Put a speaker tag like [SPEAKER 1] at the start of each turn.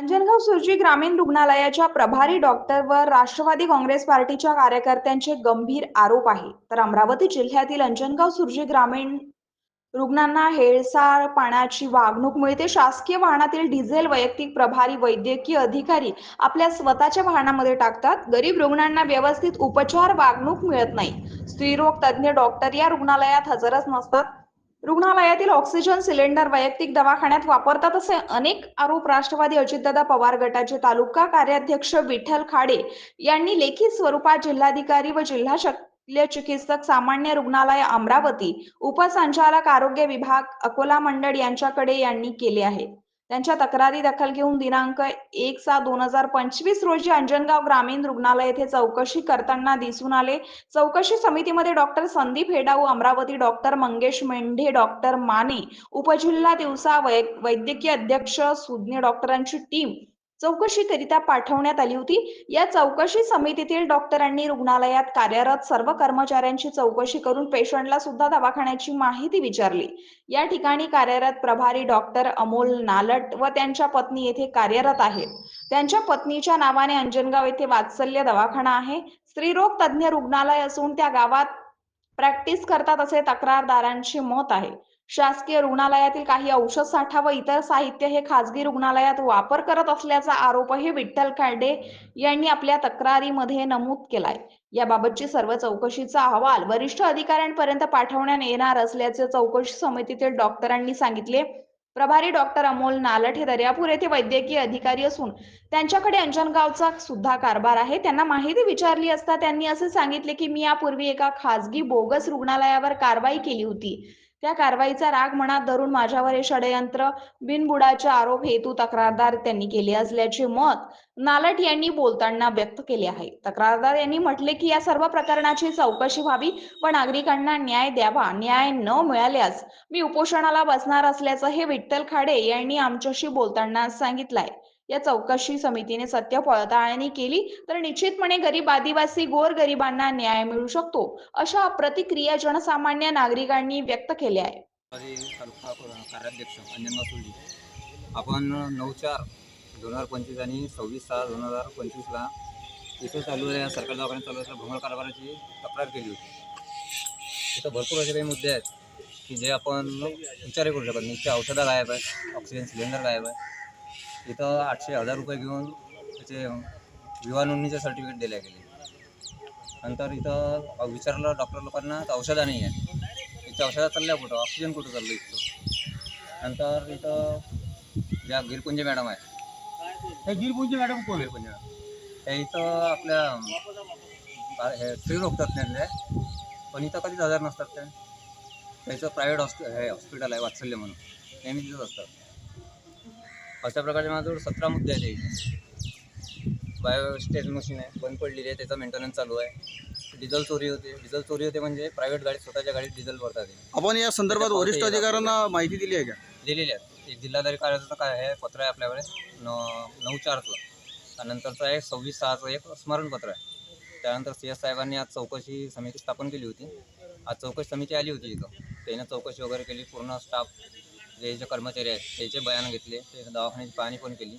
[SPEAKER 1] अंजनगाव सुरजी ग्रामीण रुग्णालयाच्या प्रभारी डॉक्टरवर राष्ट्रवादी काँग्रेस पार्टीच्या कार्यकर्त्यांचे गंभीर आरोप आहे. तर अमरावती जिल्ह्यातील अंजनगाव सुरजी ग्रामीण रुग्णांना हेळसार पाण्याची वागणूक मिळते शासकीय वाहनातील डिझेल वैयक्तिक प्रभारी वैद्यकीय अधिकारी आपल्या स्वतःच्या वाहनामध्ये टाकतात. गरीब रुग्णांना व्यवस्थित उपचार वागणूक मिळत नाही. स्त्रीरोग तज्ज्ञ डॉक्टर या रुग्णालयात हजरच नसतात. रुग्णालयातील ऑक्सिजन सिलेंडर वैयक्तिक दवाखान्यात वापरतात असे अनेक आरोप राष्ट्रवादी अजितदादा पवार गटाचे तालुका कार्याध्यक्ष विठ्ठल खाडे यांनी लेखी स्वरूपात जिल्हाधिकारी व जिल्हा शल्य चिकित्सक सामान्य रुग्णालय अमरावती उपसंचालक आरोग्य विभाग अकोला मंडळ यांच्याकडे यांनी केले आहे. त्यांच्या तक्रारी दखल घेऊन दिनांक एक सात दोन हजार पंचवीस रोजी अंजनगाव ग्रामीण रुग्णालय येथे चौकशी करताना दिसून आले. चौकशी समितीमध्ये doctor Sandeep Hedau Amravati doctor Mangesh Mendhe doctor Mane उपजिल्हा दिवसा वै वैद्यकीय अध्यक्ष सुज्ञ डॉक्टरांची टीम चौकशीकरिता पाठवण्यात आली होती. या चौकशी समितीतील डॉक्टरांनी रुग्णालयात कार्यरत सर्व कर्मचाऱ्यांची चौकशी करून पेशंटला सुद्धा दवाखान्याची माहिती विचारली. या ठिकाणी कार्यरत प्रभारी डॉक्टर अमोल नालट व त्यांच्या पत्नी येथे कार्यरत आहेत. त्यांच्या पत्नीच्या नावाने अंजनगाव येथे वात्सल्य दवाखाना आहे. स्त्रीरोग तज्ज्ञ रुग्णालय असून त्या गावात प्रॅक्टिस करतात असे तक्रारदारांचे मत आहे. शासकीय रुग्णालयातील काही औषध साठा व इतर साहित्य हे खासगी रुग्णालयात वापर करत असल्याचा आरोपही विठ्ठल खाडे यांनी आपल्या तक्रारीमध्ये नमूद केलाय. याबाबतची सर्व चौकशीचा अहवाल वरिष्ठ अधिकाऱ्यांपर्यंत पाठवण्यात येणार असल्याचे चौकशी समितीतील डॉक्टरांनी सांगितले. प्रभारी डॉक्टर अमोल नालट हे दर्यापूर येथे वैद्यकीय अधिकारी असून त्यांच्याकडे अंजनगावचा सुद्धा कारभार आहे. त्यांना माहिती विचारली असता त्यांनी असे सांगितले की मी यापूर्वी एका खासगी बोगस रुग्णालयावर कारवाई केली होती. त्या कारवाईचा राग मनात धरून माझ्यावर हे षडयंत्र बिनबुडाचे आरोप हेतू तक्रारदार त्यांनी केले असल्याचे मत नालट यांनी बोलताना व्यक्त केले आहे. तक्रारदार यांनी म्हटले की या सर्व प्रकरणाची चौकशी व्हावी व नागरिकांना न्याय द्यावा. न्याय न मिळाल्यास मी उपोषणाला बसणार असल्याचं हे विठ्ठल खाडे यांनी आमच्याशी बोलताना सांगितलंय. या चौकशी समितीने सत्य पडताळणी केली तर निश्चितपणे गरीब आदिवासी गोर गरिबांना न्याय मिळू शकतो अशा प्रतिक्रिया जनसामान्य नागरिकांनी व्यक्त केल्या आहे
[SPEAKER 2] आपण नऊ चार दोन हजार पंचवीस आणि सव्वीस सहा दोन हजार पंचवीसला इथं चालू आहे सरकार दवाखान्यात चालू असलेल्या भ्रमण कारभाराची तक्रार केली होती. इथं भरपूर असे काही मुद्दे आहेत की जे आपण विचारही करू शकत नाही. इथे औषधं गायब आहे ऑक्सिजन सिलेंडर गायब आहे. इथं आठशे हजार रुपये घेऊन त्याचे विवाह नोंदणीचे सर्टिफिकेट दिले गेले. नंतर इथं विचारलं डॉक्टर लोकांना तर औषधं नाही आहे इथं औषधात चालल्या कुठं? ऑक्सिजन कुठं चाललं इथं? नंतर इथं ज्या गिरपुंजे मॅडम आहे
[SPEAKER 3] हे गिरपुंजी मॅडम कोण आहे
[SPEAKER 2] गिरपुंजे मॅडम. हे इथं आपल्या हे स्त्रीरोग तज्ञांचे आहे पण इथं कधीच हजर नसतात ते. त्याचं प्रायव्हेट हॉस्पि हे हॉस्पिटल आहे वात्सल्य म्हणून. नेहमी तिथंच असतात. अशा प्रकारचे माझ्याजवळ सतरा मुद्दे आहेत इथे बायो स्टेज मशीन आहे बंद पडलेली आहे त्याचं मेंटेनन्स चालू आहे. डिझेल चोरी होते. डिझेल चोरी होते म्हणजे प्रायव्हेट गाडी स्वतःच्या गाडीत डिझेल भरतात.
[SPEAKER 3] आपण या संदर्भात वरिष्ठ अधिकाऱ्यांना माहिती दिली आहे का?
[SPEAKER 2] दिलेली आहे. ते जिल्हाधिकारी कार्यालयाचं काय आहे पत्र आहे आपल्याकडे. न नऊ चारचं. त्यानंतरचं आहे सव्वीस सहाचं एक स्मरणपत्र आहे. त्यानंतर सी एस साहेबांनी आज चौकशी समिती स्थापन केली होती. आज चौकशी समिती आली होती इथं. त्यानं चौकशी वगैरे केली पूर्ण स्टाफ जे जे कर्मचारी आहेत त्याचे बयान घेतले. ते दवाखान्याची पाहणी पण केली.